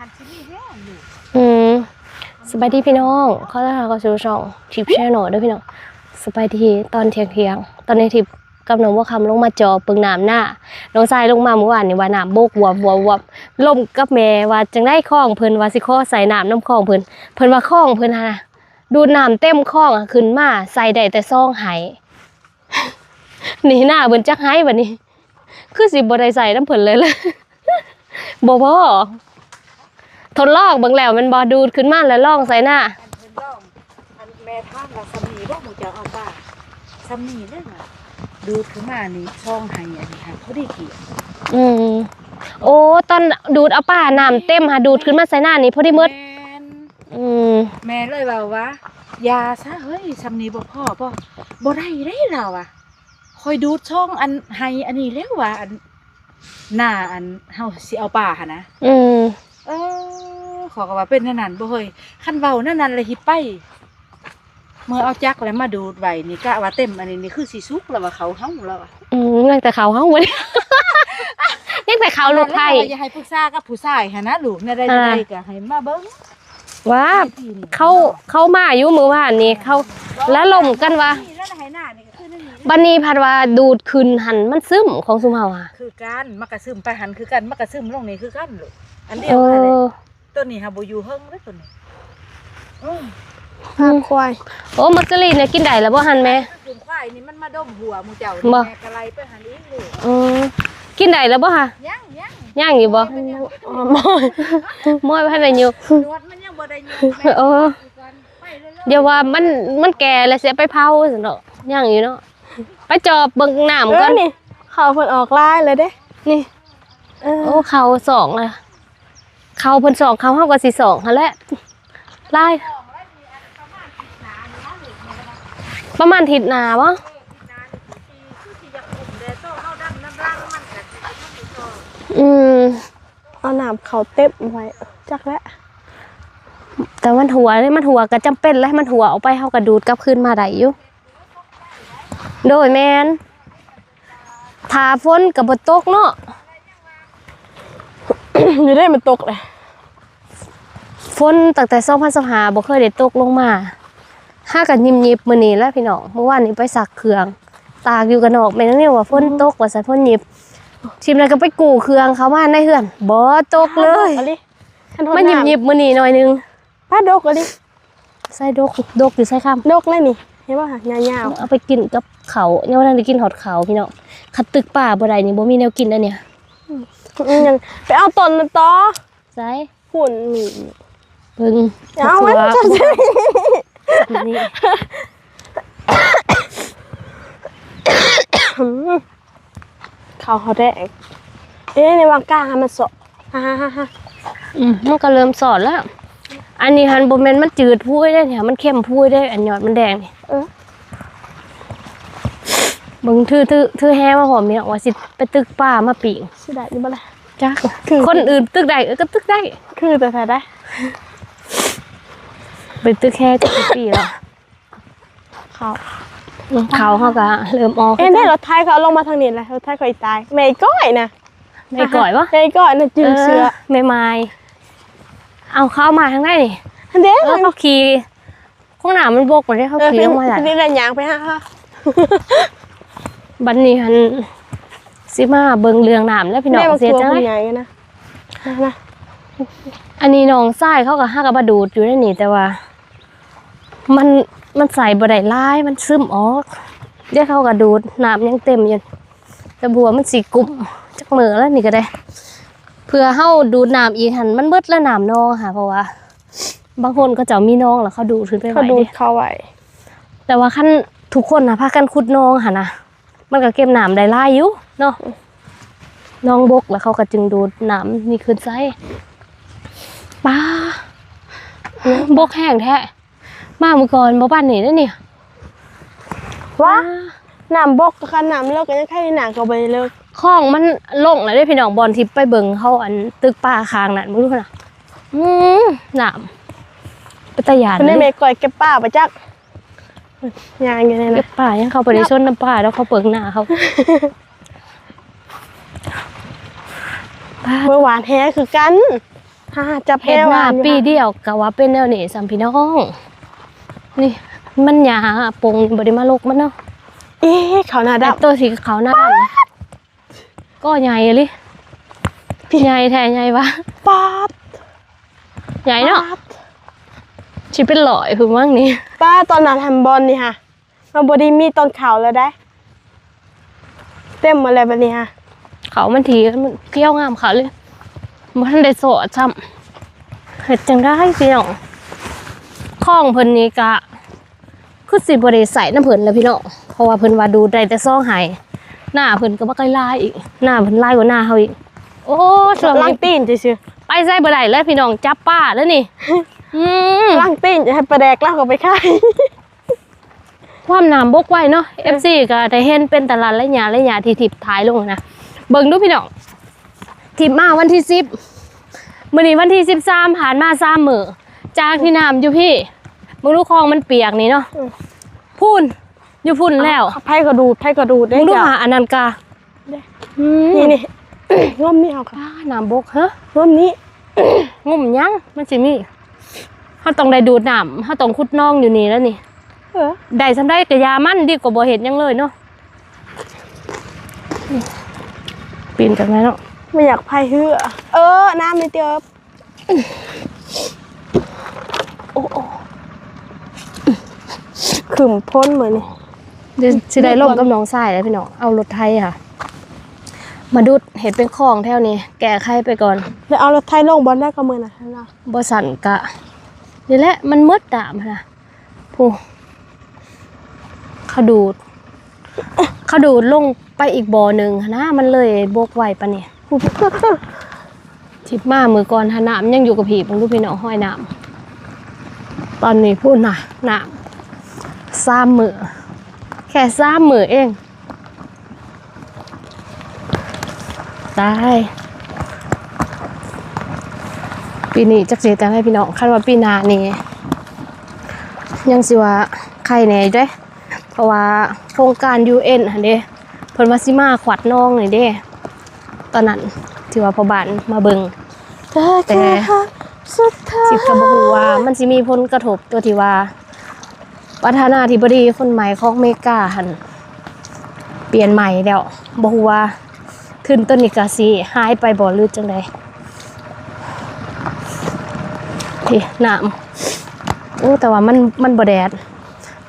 หันชิมีแห้งอยู่อืมสบายดีพี่น้องเขาจะหาก็ชูช่องทิปแชนอลด้วยพี่น้องสบายดีตอนเที่ยงเที่ยงๆตอนนี้ทิปกับน้องว่าคำลงมาจอปึงน้ำหน้า น้องชายลงมาเมื่อวานนี่ว่าน้ำโบกวัววัววัวล่มกับแม่ว่าจังได้คล้องเพิ่นว่าสิข้อใส่น้ำน้ำคลองเพิ่นเพิ่นว่าคล้องเพิ่นฮะดูน้ำเต็มคลองขึ้นมาใส่ได้แต่ซองไหนี่หน้าเบิ่นจักไหบัดนี้ คือสิบ่ได้ใส่น้ำเพิ่นเลยเลยบ่พอ ทดลองเบิ่งแล้วมันบ่ดูดขึ้นมาแล้วลองใส่หน้าอันเพิ่นร้องอันแม่ท่านว่าสำนีบ่หมูจะเอาป้าสำนีเด้อน่ะดูดขึ้นมานี่ช่องให้อันนี้ค่ะพอดีเกี่ยวอืมโอ้ตอนดูดเอาป้าน้ำเต็มหาดูดขึ้นมาใส่หน้านี่พอดีหมืดแม่นอืมแม่เลยว่าว่าอยาซะเฮ้ยสำนีบ่พ่อบ่บ่ได้เด้เราอะคอยดูดช่องอันให้อันนี้แล้วว่าอันหน้าอันเฮาสิเอาป้าหั่นนะ อืมเออ ขอก็ว่าเป็นนั่นนั่นบ่เฮ้ยคันเว้านั่นนั่นเลยฮิปไปเมื่อเอาจักแล้วมาดูดไว้นี่กะว่าเต็มอันนี้นี่คือสิสุกแล้วว่าเขาเฮาแล้วอะอืมยังแต่เขาเฮาหมดยังแต่เขาลูกไผ่แล้วว่าอย่าให้ปรึกษากับผู้ชายหั่นนะลูกเนี่ยได้อ่าได้ก็ให้มาเบิ่งว่าให้พี่นี่เขาเขามาอยู่มือว่านนี่เขาแล้วลมกันว่านี่แล้วให้หน้านี่ก็คือนั่นนี่บันนี้พัดว่าดูดขึ้นหันมันซึมของสุมเฮาอะคือกันมักกะซึมไปหันคือกันมักกะซึมลงนี่คือกันลูกอันเดียเอวกันเลยอ ตัวนี้หาบ่อยู่เฮิงเด้อตัวนี้อือภาพควายโอ้มักกะลีนเนี่ยกินได้แล้วบ่หันแม่คือควายนี่มันมาดมหัวหมูเจ้าบ่แม่กะไลไปหันอีกลูกอืมกินได้แล้วบ่ฮะยังยังย่างอยู่บ่มอยมอยบ่ทันได้อยู่นวดมันยังบ่ได้อยู่แม่เออไปเรื่อยๆเดี๋ยวว่ามันมันแก่แล้วเสียไปเผาสิเนาะย่างอยู่เนาะไปจอบเบิ่งน้ำเอก่ออนนี่เขาเพิ่นออกลายเลยเด้นี่เออโอ้เขาสองเลย เขาเพิ่นสองเขาเฮาก็สิสองหั่นแหละลายประมาณทิศหนาบ่อืมเอาน้ำเขาเต็มไว้จักแล้วแต่มันหัวเลยมันหัวก็จำเป็นแล้วมันหัวออกไปเฮาก็ดูดกลับคืนมาได้อยู่โดยแมนทาฝนก็บ่ตกเนาะ อยู่ได้มันตกเลยฝนตั้งแต่2025บ่เคยได้ตกลงมาห้ากันยิบๆมื้อนี้แหล้วพี่น้องเมื่อวานนี้ไปซักเครื่อง ตากอยู่กันนอกแม่นนี่ว่าฝนตกว่าซั่นฝนยิบทีมนั้นก็ไปกู้เครื่องเขามาในเฮือนบ่ตกเลยอาดิมันยิบๆมื้อนี้หน่อยนึงป้าดกเอาดิใส่ดกดกอยู่ใส่คำดกเลยนี่เห็นป่ะยาวเอาไปกินกับเขาเนี่ยวันนั้นได้กินหอดเขาพี่น้องคัดตึกป่าบ่ได้นี่บ่มีแนวกินแล้วเนี่ยๆอืม ยังไปเอาต้นมันต่อใส่หุ่นนี่เบิ่งเอาไว้ตัวจับสินี่เขาเขาแดงเอ๊ะในวางกลางให้มันสดฮ่าฮ่าฮ่าฮ่าอืมมันก็เริ่มสอดแล้ว อันนี้หันบ่แม่นมันจืดพุ้ยได้เนี่ยมันเข้มพุ้ยได้ อันยอดมันแดงนี่เออเบิ่งถือถือถือแฮมาหอมเนี่ยว่าสิไปตึกป่ามาปิงสิได้นี่บ่ล่ะจักคือคนอื่นตึกได้เออก็ตึกได้ คือแต่ถ่ายได้ไปตึกแค่จะปีแล้วเขาเขาเฮาก็เริ่มออกเอ๊ะได้รถไทยเขาเอาลงมาทางนี้แหละรถไทยเขาอีตายแม่อีก้อยนะไม่ก่อยวะแม่อีก้อยน่ะจืดเสือไม่ไม้เอาเข้ามาทางไหนนี่อันเด้เออเขาขี่ข้างหน้ามันบกไปได้เขาขี่ลงมาแล้แล้วนี่แหละยางไปฮะค่ะ บันนี้หันสิมาเบิงเรืองน้ำแล้วพี่น้องแม่บางเสียตัวจังคุเลณยยายกันนะนะนะอันนี้น้องทรายเขาก็ห้ากระบาดูดอยู่ในนี่แต่ว่า มันมันใส่บ่ได้ลายมันซึมออกเดี๋ยวเขาก็ดูดน้ำยังเต็มอยู่แต่บัวมันสีกลุ่มจักมือแล้วนี่ก็ได้ เพื่อเฮาดูดน้ำอีกหันมันเบิดแล้วน้ำนองค่ะ เพราะว่า บางคนก็จะมีน้องแล้วเขาดูดขึ้นไปไหวเขาดูเด้ดเขาไว้แต่ว่าขั้นทุกคนนะพากันขุดน้องค่ะนะ มันก็เก็บน้ำได้หลายอยู่เนาะน้องบกแล้วเขาก็จึงดูดน้ำนี่ขึ้นไส้ป้าบกแห้งแท้มาเมื่อก่อนบ่บ้านนี่ได้อเนี่ยว้าน้ำบกกับน้ำเลิกกันยังแค่หนังเขาไปเลิกคลองมันลงแล้วได้อพี่น้องบอลทิพย์ไปเบิ่งเขาอันตึกป่าคางนั่นมึงรู้นะอืมน้ำเป็นตะยานคนเลนี้ยเมย์ก่อยเก็บป้าไปจัก ยางอยู่ในเก็นั้บป่ายังเขาไปในชนน้ำป่าแล้วเขาเปิงหน้าเขาเมื่อวานแท้คือกันฮ่าจับเฮ็ดหน้าแพรวปีเดียวก็ว่าเป็นแนวนี้สัมพี่น้องนี่มันหยาปงบ่ได้มาลกมันเนาะเอ๊ะเขาหน้าแต่ดำตัวสีขาวหน้าดำก็ใหญ่เลยใหญ่แท้ใหญ่วะป๊าบใหญ่เนาะป๊บ ชิเป็นหลอยคือมั่งนี่ป้าตอนนั้นทำบอลนี่ค่ะมาบอดี้มีตอนข่าวแล้วได้ เต็มมาแล้วแบบนี้ค่ะเขามันทีมันเกี้ยวงามเขาเลยมันทันได้โสดซ้ำเฮ็ดจังได้พี่น้องข้องเพิ่นนี่กะคือสิบ่ได้ใส่น้ำเพิ่นแล้วพี่น้องเพราะว่าเพิ่นว่าดูได้แต่ซ่องหายหน้าเพิ่นก็บ่ใกล้ลายอีกหน้าเพิ่นลายกว่าหน้าเฮาอีก โอ้ช่วงล่างนี้ตีนจะชื่อไปใส่บ่ได้แล้วพี่น้องจับป้าแล้วนี่ อืมล่างตีนจะให้ประแดกล่างก็ไปค่ายความน้ำบกไว้เนาะ FC ก็ได้เห็นเป็นตลาดและหยาและหยาที่ทิบท้ายลงนะ เบิ่งดูพี่น้องทิบมาวันที่10มื้อนี้วันที่13ผ่านมา3มื้อจากที่น้ำอยู่พี่มึงดูคลองมันเปียกนี่เนาะอืมพูนอยู่พุ่นแล้วไพ่กระดูดไพ่กระดูดได้มึงดูจ้ะหาอันนั้นกาได้อืมนี่นี่ร่มนี่เอาค่ะอ่าน้ำบกฮะร่มนี้งุ่มยังมันสิมี เฮาต้องได้ดูดน้ำเฮาต้องขุดน่องอยู่นี่แล้วนี่เออได้สำได้กะยามันดีกว่าบ่เห็ดหยังเลยเนาะปีนจากนั้นเนาะไม่อยากไพ่เหือเออ น้ำไม่เตียวโอ้โอ้ขึมพ้นเหมือนนี่เดี๋ยวสิได้ลงกับน้องทรายแล้วพี่น้องเอารถไทยค่ะ มาดุดเห็ดเป็นของแถวนี้ แก้ไขไปก่อนแล้วเอารถไทยลงบอลได้ก็มือนะนะบ่สั่นกะ นี่แหละมันมืดดามนะผู้เขาดูดเขาดูดลงไปอีกบ่อหนึ่งนะมันเลยบกไวปะเนี่ยทิบมามือก่อนหาน้ำยังอยู่กับผีบางลูกพี่น้องห้อยน้ำตอนนี้พูดหน่อยน้ำสามมือแค่สามมือเองตาย ปีนี้จักเสียจังให้พี่น้องคาดว่าปีหน้านี่ยังสิว่าใครแน่อยู่เด้เพราะว่าโครงการ UN หั่นเด้เพิ่นว่าสิมาขวัดน้องนี่เด้ ตอนนั้นที่ว่าพอบานมาเบิงแต่สิก็บ่ฮู้ว่ามันสิมีผลกระทบตัวที่ว่าประธานาธิบดีคนใหม่ของเมกาหันเปลี่ยนใหม่แล้วบ่ฮู้ว่าขึ้นต้นนี้ก็สิหายไปบ่หรือจังได พี่น้ำโอ้แต่ว่ามันมันบ่แดด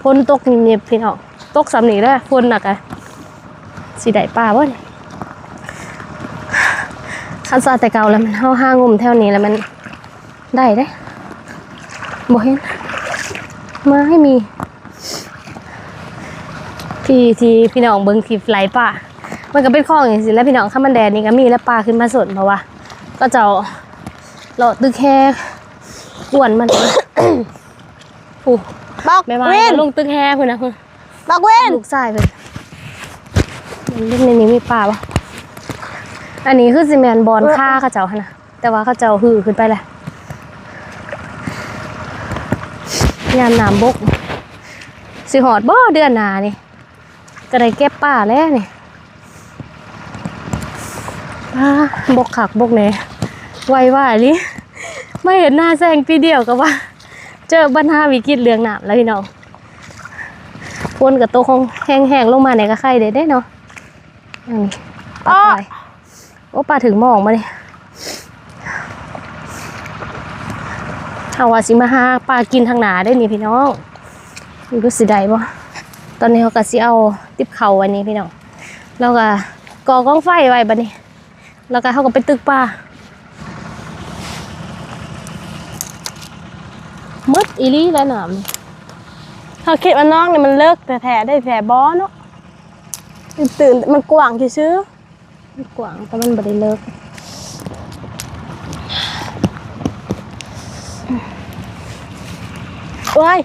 ฝนตกเงียบๆพี่น้องตกสำนีแล้วฝนน่ะกะสิได้ป่าบ่นี่คันซาแต่เก่าแล้วมันเฮาห้างมแถวนี้แล้วมันได้ได้บอกเห็นมาให้มี ที่ที่พี่น้องเบิ้งคลิปไหลป่ามันก็เป็นข้องอย่างสิแล้วพี่น้องข้ามันแดดนี่ก็มีแล้วปลาขึ้นมาสดเพราะว่าก็จะเอาเราตึกแค่ กวนมันผู้บอกแม่ไม้เว้นก็ลงตึกแค่เพื่อนนะเพื่อนบอกเว้นลูกชายเพื่อนมันเล่นในนี้มีปลาปะอันนี้คือซีเมนบอลค่าเข้าเจ้าหั่นนะแต่ว่าเข้าเจ้าหือขึ้นไปแหละยามน้ำบกสิหอดบ่เดือนหนานี่ก็ได้เก็บป่าแล้วนี่ป้าบกขักบกแหน่ไวว่าลิ ไม่เห็นหน้าแซงปีเดียวก็ว่า เจอปัญหาวิกฤตเรื่องน้ำแล้วพี่น้องพ่นกับโตวคงแห้งๆลงมาในกระไข่ได้ได้เนาะอันนี้ปลาตายโอ้ปลาถึงหมองมาเนี่ยเอาว่าสิมาหาปลากินทางหนาได้นี่พี่น้องรู้สิได้บ่ตอนนี้เขาก็สิเอาติบเข่าว้นี่พี่น้องแล้วก็ก่อกองไฟไว้บัดนี้ แล้วก็เขาก็ไปตึกปลา หมดอีลี่แล้วน้ำเขาคิดว่าน้องเนี่ยมันเลิกแต่แท้ได้แท้บอเนาะตื่นมันกว้างชื่อมันกว้างแต่มันบ่ได้เลิกว้าย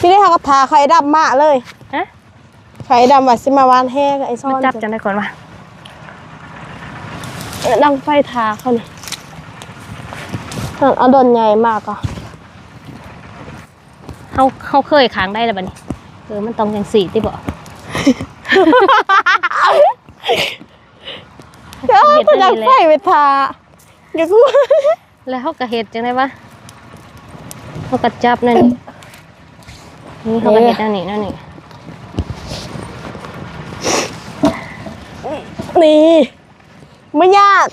พี่ได้เขาก็ทาไข่ดำมาเลย ไข่ดำว่าสิมาวานแห้กับไอ้ซ่อมานจับจังได้ก่อนวะเออดังไฟทาเขานี่นั่นเอาดนใหญ่มากอะเฮาเฮาเคยค้างได้แล้วบัดนี้เออมันต้องจังสี่ติบ่เอ้ยเฮ็ดพได้นักนี่แหไฟละไปทาเดี๋ยวกูแล้วเฮาก็เฮ็ดจังได๋วะเฮาก็จับนั่นนี่นี่เฮาก็เฮ็ดนั่นนี่นั่นนี่ นี่ ไม่ยาก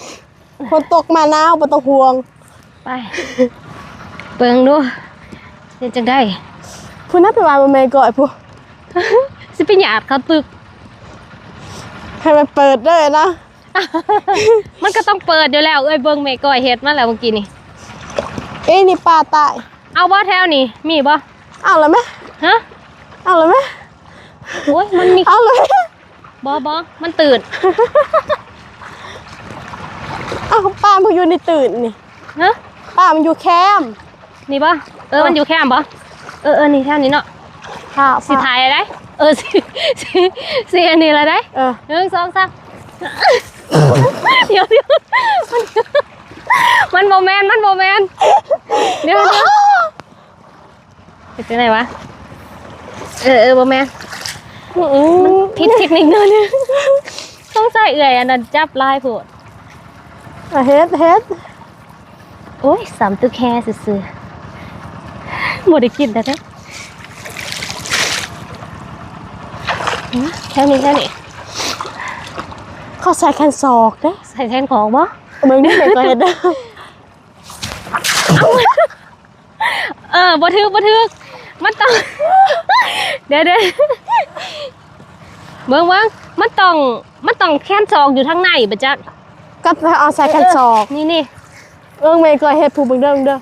ฝนตกมาหนาวบ่ต้องห่วง ไป เปิงดูเฮ็ดจังได๋ผู้นั้นไปวางบนเมย์ก่อนผู้สิไปหยาดเขาตึก ให้มันเปิดเลยนะมันก็ต้องเปิดอยู่แล้ว เอ้ยเบิ่งแม่ก้อยเฮ็ดมาแล้วเมื่อกี้นี่ เอ้ยนี่ปลาตาย เอาบ่แถวนี่ มีบ่เอาแล้วไหมฮะ เอาแล้วไหมโอ้ยมันมี เอาเลย บ่บ่มันตื่นเอาปลามันอยู่ในตื่นนี่ฮะปลามันอยู่แคมป์นี่บ่เออมันอยู่แคมป์บ่เออเออนี่แถวนี้เนาะค่ะสิถ่ายอะไรเออสิสิสิอันนี้ละได้เออหนึ่งสองสามเดี๋ยวเดี๋ยวมันมันโมแมนมันโมแมนเดี๋ยวเดี๋ยวเป็นจังไงวะเออเออโมแมน อืมพิษเทคนิคเนอะเนี่ยต้องใส่เอื่อยอันนั้นจับลายโผดอะเฮ็ดเฮ็ดโอ้ยสามตุ๊กแค่ซื่อๆหมดได้กินแต่เด้อหือแค่นี้แค่นี้เขาใส่แคนซอกเด้ใส่แทนของบ่เมืองนี้เด็กก็เฮ็ดเด้อเออบ่ทึกบ่ทึกมันต้องเดี๋ยวเดี๋ยว เบิ่งเบิ่งมันต้องมันต้องแค้นซองอยู่ทางในบ่จักก็เอาใส่แคนซอกนี่นี่เอิ้งเมย์ก็เฮ็ดผู้เบิ่งเด้อเบิ่งเด้อ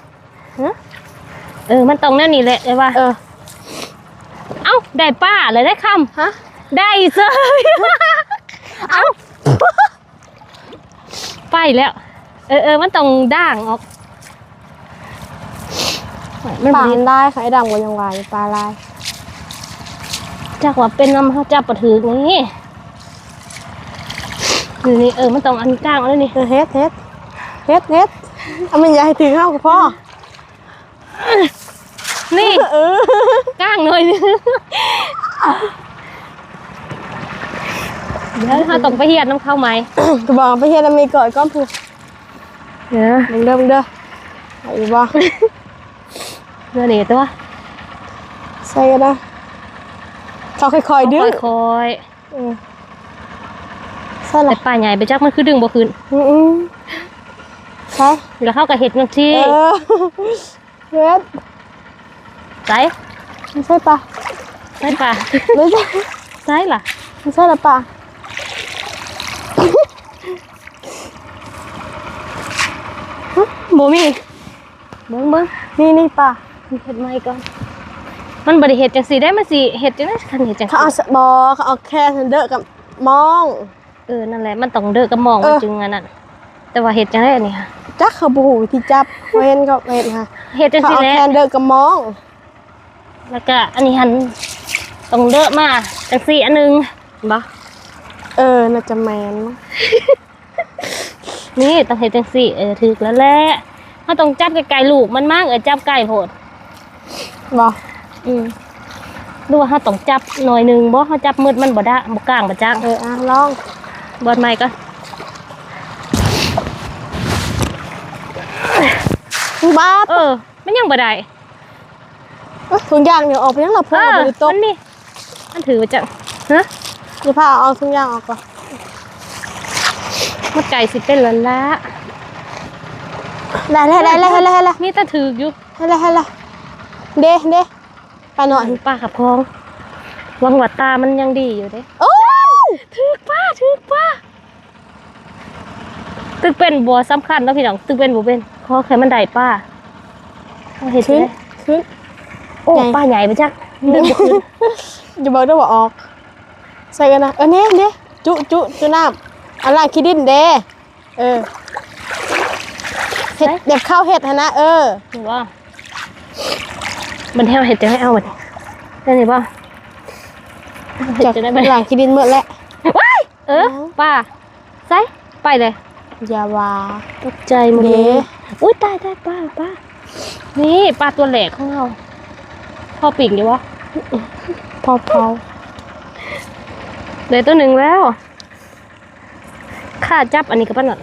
เออ มันต้องแนั่นนี่แหละเลยว่าเออ เอ้าได้ป้าเลยได้คำฮะได้เซยเอ้าไปแล้ว เออเออมันต้องด่างออกมันปลาบ่ได้ได้ค่ะไอ้ดำก็ยังว่าอยู่ปลาลาย จากว่าเป็นน้ำเขาจับปะถือนี่นี่นี่เออมันต้องอันกลางแล้วนี่เออเฮ็ดเฮ็ดเฮ็ดเฮ็ดเอามันอย่าให้ถึงเฮากับพ่อ นี่เออกลางหน่อยนึงเดี๋ยวเขาต้องไปเฮียดน้ำเข้าไหมก็บอกไปเฮ็ดแล้วมีก่อนก้อนผู้เดี๋ยวเบิ่งเด้อเบิ่งเด้อเอาอยู่บ่เดี๋ยวนี่ตัวใส่กันนะ เขาค่อยๆดึงค่อยเออใส่ๆละแต่ป่าใหญ่ไปจักมันคือดึงบ่คืนอืมๆใช่แล้วเขาก็เห็ดจังซี่เออเฮ็ดใส่ไม่ใช่ปะใส่ป่าไม่ใช่ใส่ล่ะไม่ใช่ละปะบ่มีเบิ่งเบิ่งนี่นี่ปะเฮ็ดใหม่ก่อน มันบ่ได้เฮ็ดจังซี่ได้มันสิเฮ็ดจังได๋คันเฮ็ดจังเขาซี่เอาสบอเขาเอาแค่เทนเดอร์กับมองเออนั่นแหละมันต้องเด้อกับมองเอมันอจึงอันนั้นแต่ว่าเฮ็ดจังได๋อันนี้ค่ะจักเขาบูหูที่จับเว้นก็เว้นค่ะเฮ็ดจังเขาซี่เอาแหละแค่เดอร์กับมอง แล้วก็อันนี้หันต้องเด้อมาจังซี่อันหนึงเห็นบ่เออน่าจะแมนมั้งนี่ต้องเฮ็ดจังซี่เออถูกแล้วแหละเฮาต้องจับไกลๆลูกมันมากเออจับใกล้โพดบ ออืมดูว่าเฮาต้องจับหน่อยหนึงบ่เฮาจับมืดมันบ่ได้บ่กลางบ่จังเอออะลองบอดใหม่ก่อนบ้าเออ มันยังบ่ได้เอ้ยทุกอย่างเดี๋ยวออกไปยังเราเอพุ่งอไปดูโต๊ะมันนี่มันถือว่าจังฮะเดี๋ยวพาเอาทุกอย่างออกก่อนมันไก่สิเป็นละละได้ได้ได้ได้ได้ได้ได้มีแต่ถืออยู่ได้ได้ได้เด้เด้ ไปหน่อยป้าขับพองวังหวัดตามันยังดีอยู่เด้โอ้ยถือป้าถือป้าตึกเป็นบัวสำคัญเนาะพี่น้องตึกเป็นบัวเป็นขอแค่มันได้ป้าเอาเห็นขึ้นไหมขึ้นโอ้ไงป้าใหญ่ไปจักดึงบ่ขึ้นอย่าบอกด้วยว่าออก ใส่กันนะเออเนี่ยเนี่ยจุจุจุน้ำอันล่างขี้ดินเด้เออเห็ดเด็บข้าวเห็ดหั่นนะเออเห็นบ่ มันให้เอาเห็ดจะให้เอาบัดนี้ได้นี่บ่เห็ดจากจะได้ไปหลังขี้ดินเมื่อแล้วว้ายเออป้าใส่ไปเลยอย่าว่าตกใจหมดเลเด้ยอุ้ยตายตายป้าป้านี่ปลาตัวแหลกของเราพ่อปิ่งอยู่วะพอเผาเหลยตัวหนึ่งแล้วข้าจับอันนี้กับป้าหน่อย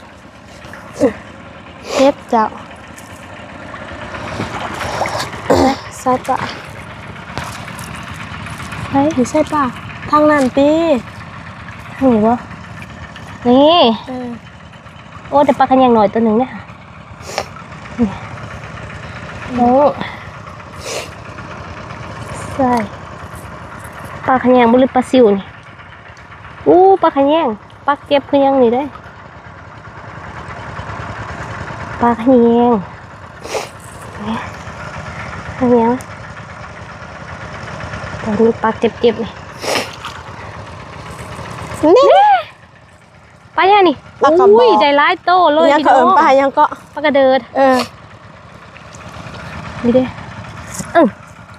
เฮ็ดเจ้า ซาจะเฮ้ยไม่ใช่ป่ะทางนั้นตีทางนี้วะนี่เออโอ้แต่ปลาขยังหน่อยตัวหนึ่งเนี่ยนี่น้องใช่ปลาขยังบุหรือปลาซิวนี่อู้ปลาขยังปลาเก็บขยังนี่ได้ปลาขยังนี่ ขยังตอนนี้ปลาเจ็บๆนี่นี่ปลาย่านี่ปลากระบอกอุ้ยได้หลายโตเลยยังพี่ก็น้เอิองมป่ะยังก็ปลากระเดิด เออนี่เด้เออ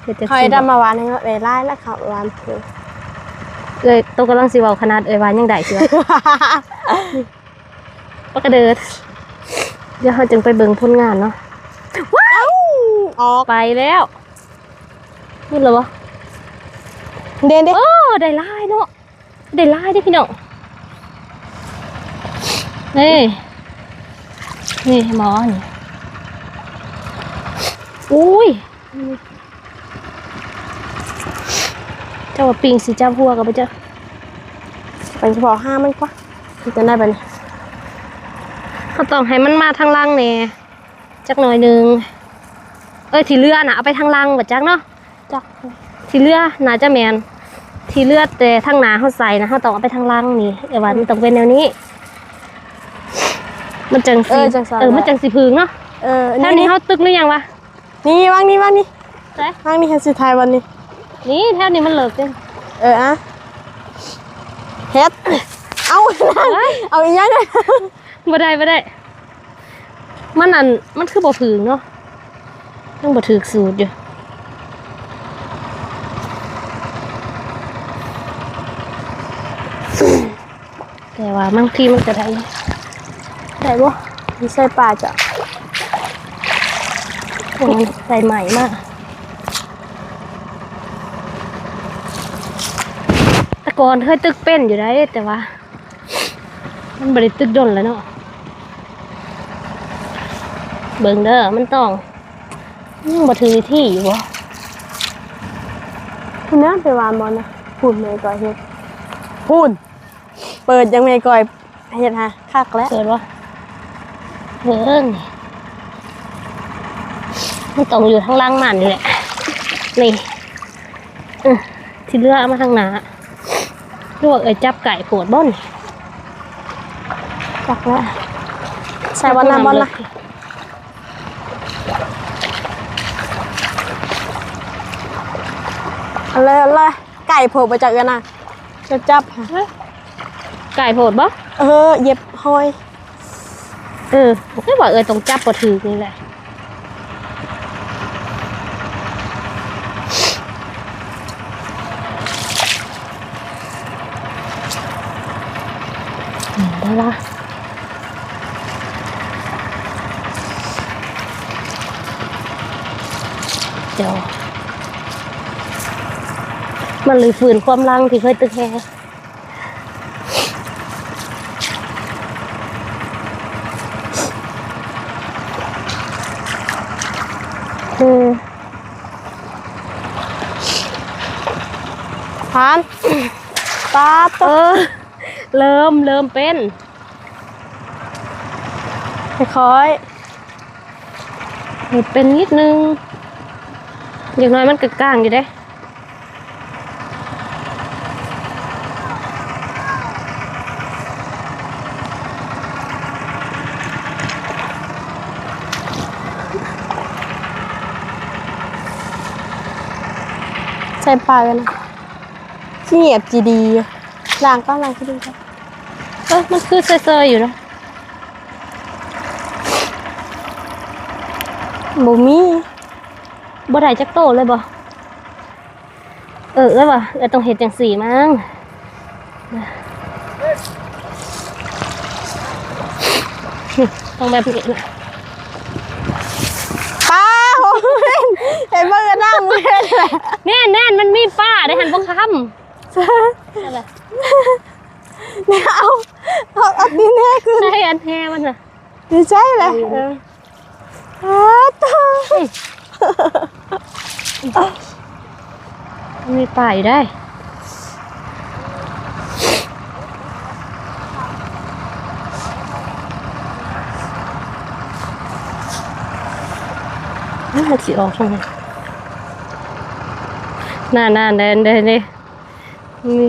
เดี๋ยวจะคอยดำมาวานให้เขาได้ไล่แล้วเขาวานคือเอ้ยโตกำลังสิเว้าขนาดเอ้ยวานยังได้เชียวปลากระเดิดเดี๋ยวเราจึงไปเบิ่งผลงานเนาะว้าว ออกไปแล้วนี่เหรอวะเด่นเด้โอ้ได้หลายเนาะได้หลายเด้พี่น้องนี่นี่หมอนี่อุ้ยเจ้าว่าปิงสิเจ้าพัวกับไปเจ้าไปเฉพาะห้ามันกว่ามันจะได้ปะเนี่ยเขาต้องให้มันมาทางล่างแหน่จักหน่อยหนึง เอ้ยที่เรือน่ะเอาไปทางล่างบัดจักเนาะจักที่เรือน่าจะแมนที่เรือแต่ทางหนาเขาใส่นะเขาต้องเอาไปทางล่างนี่เออว่ามันต้องเป็นแนวนี้ มันจังเอสีอจังสันเออมันจังสีพึงเนาะเออแถวนี้เขาตึกหรือยังวะนี่วางนี่วางนี่ใช่วางนี่เห็นสิไทยวันนี้ นี่แถวนี้มันเลิกเด้อเอออะเฮ็ดเอานั่นเอาอีกอย่างเลยบ่ได้บ่ได้ มันอันมันคือบ่พึงเนาะ ยังบ่ถึกสูตรอยู่แต่ว่าบางทีมันก็ได้ได้บ่มีใส่ปลาจ้ะมันใส่ใหม่มากแตะกอนเคยตึกเป็นอยู่ได้แต่ว่า มันบริตึกดนแล้วเนาะเบิ่งเด้อมันต้องยัง บ่ถือที่อยู่วะคุณน้าไปวานบอลนะพูดไม่ก่อยเฮ็ดพูด เปิดยังไม่ก่อยเฮ็ดฮะคักแล้วเกิดวะเบิ่งมันต้องอยู่ข้างล่างมันนี่แหละนี่อื้อที่เลือเอามาทางหนาลวกเอ้ยจับไก่โผดบ่นจักแล้วใส่บอลนะบอลนะ เอาเลยเอาเลยไก่โผล่มาจากกันนะจะจับค่ะไก่โผดบ่เออเย็บหอยเออผมก็บอกเออตรงจับปวถือนี่แหละอืมได้ละเดี๋ยว มันเลยฝืนความรังที่เคยตึกแฮออทานตาเอตัวอเริ่มเริ่มเป็นค่อยเห็ดเป็นนิดนึง อย่างน้อยมันกกลางอยู่เด้ ใส่ปลากันนะขี้เงียบจีดีอยู่ล้างก็ล้างที่ดีก็เออมันคือเซยๆอยู่นะบ่มีบ่ได้จักโตเลยบ่เออเออว่เออต้องเห็ดอย่างสี่มั้งต้องแบบนี้นะ ปลาโอ้ย เห็นเบิ่งกั นนั่เมื่อยแหละแน่นแน่นมันมีป้าได้หันบ่คำนั่นแหละเนี่ยเอาเอาเอาตีนแน่ขึ้นใช่อันแท้มันน่ะดีใจเลยเอออ้าตายมีป้าอยู่ได้น่าสิออกทางไหน น่าน่าเดินเดินเลยมี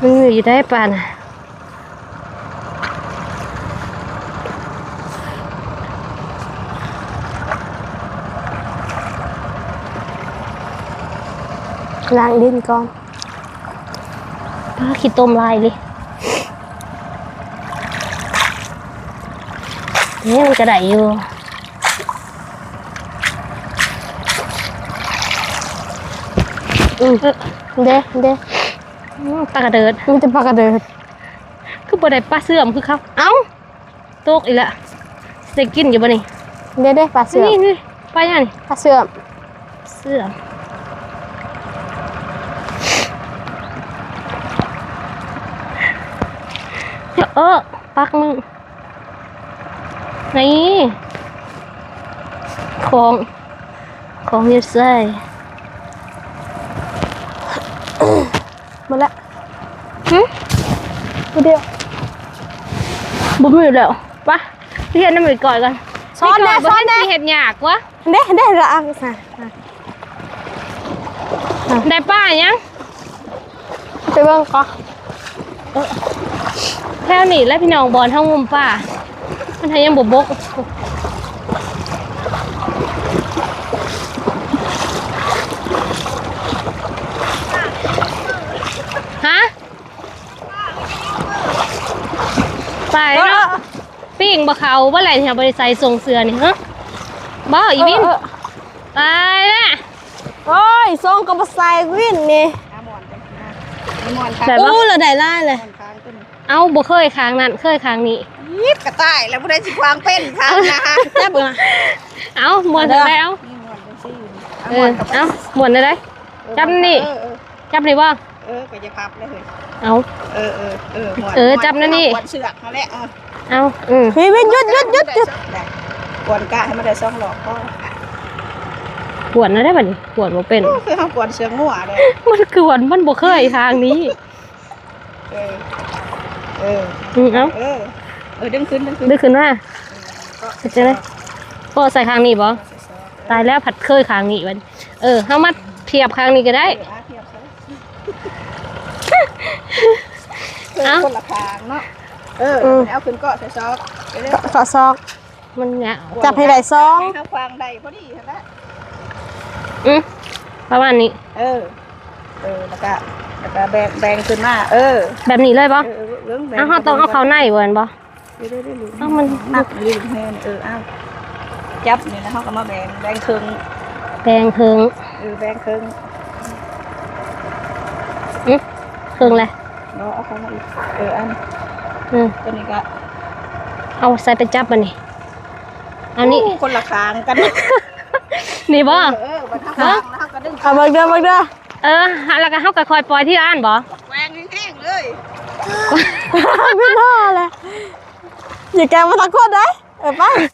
มันมีอยู่ได้ป่าน่ะล้างดินก่อนป้าขี้ต้มลายเลยนี่มันกระไดอยู่ อืมเด้เด้อืมปลากระเดิดมีแต่ปลากระเดิดคือบ่ได้ปลาเสื่อมคือเขาเอ้าตกอีกและได้กินอยู่บ่นี่เด้เด้ปลาเสื่อมนี่นี่ปลาอย่างนี่ปลาเสื่อมเสื่อมเออปักมึงนี่ของของอยูใส่ หมาละหึตัวเดียวบ่มีอยู่แล้วปะพี่เห็นน้ำมันก่อยกันซ้อนแน่พี่ก่ยบ่ซ้อนแน่เห็สิเห็ดยากวะเด้เด้ละอะค่ะได้ป้ายังไปเบิ่งก่อนแถวนี้และพี่น้องบอลทั้งมุมป่ามันทายังบบกฮะไปเนาะปิ้ งบะเขาบ่ไหลเนี่ยบริษัทส่งเสือนี่ฮะบ่อีวินเออตายละโอ้ยส่งกับใส่วินนี่แบบโอ้ว่าเราได้ไล่เลยเอาบ่เคยค้างนั้นเคยค้างนี้ยิบกระต่ายแล้วผู้ใดสิควางเป็นค่ะนะแซ่บนะเอาหมวนได้แล้วเออเอาหมวนได้เลยจำนี่เออเออจับนี่บ่เออก็จะพับเลยเฮ้ยเอาเออเออเออหมวดเออจำนะนี่หมวดเสือกเขาแหละ เออเอาอืมวินวินหยุดหยุดหยุดหยุดได้กวนกะให้มันได้ซ่องหลอกก็ปวดนะได้บ่นี่ปวดบ่เป็น คือเขากวนเสืองัวเลยมันคือวันมันบ่เคยทางนี้ เออ เออ อืมเอาเออ เออดึงขึ้นดึงขึ้นดึกขึ้นมาเฮ็ดจังได๋ก็ใส่ข้างนี้บ่ตายแล้วผัดเคยข้างนี้วันเออเฮามาเทียบข้างนี้ก็ได้ เอออาเทียบซะเอ้าคนละทางเนาะ เออเอาขึ้นเก็ใส่ซอกไปเลยขอซอก มันยาวจับให้ได้ซอง ให้เขาควางได้พอดีเห็นไหมอืมประมาณนี้ เออ เออแล้วก็แล้วก็แบ่งแบ่งขึ้นมาเออแบบนี้เลยบ่เออเรื่องแบ่งเอาเฮาต้องเอาเข้าในเบิ่นบ่เดี๋ยวๆๆเอ้ามันนักลืมแทนเอออ้าวจับนี่นะเขาก็มาแบ่งแบ่งครึ่งแดงเคิงเออแบ่งครึ่งอืมเคิงเลยเนาะเอาเข้ามาอีกเอออัน อืมตัวนี้ก็เอาใส่ไปจับบ่นี่เอานี่อู้คนละคางกันนี่บ่เออเออบัดเท้าคางแล้วเขาก็ดึงเอาเบิ่งเด้อเบิ่งเด้อเออแล้วก็เฮาก็คอยปล่อยที่อ่านบ่แหวงแห้งๆเลยไม่น่าเลยอย่าแกมาทักคนได้เออไป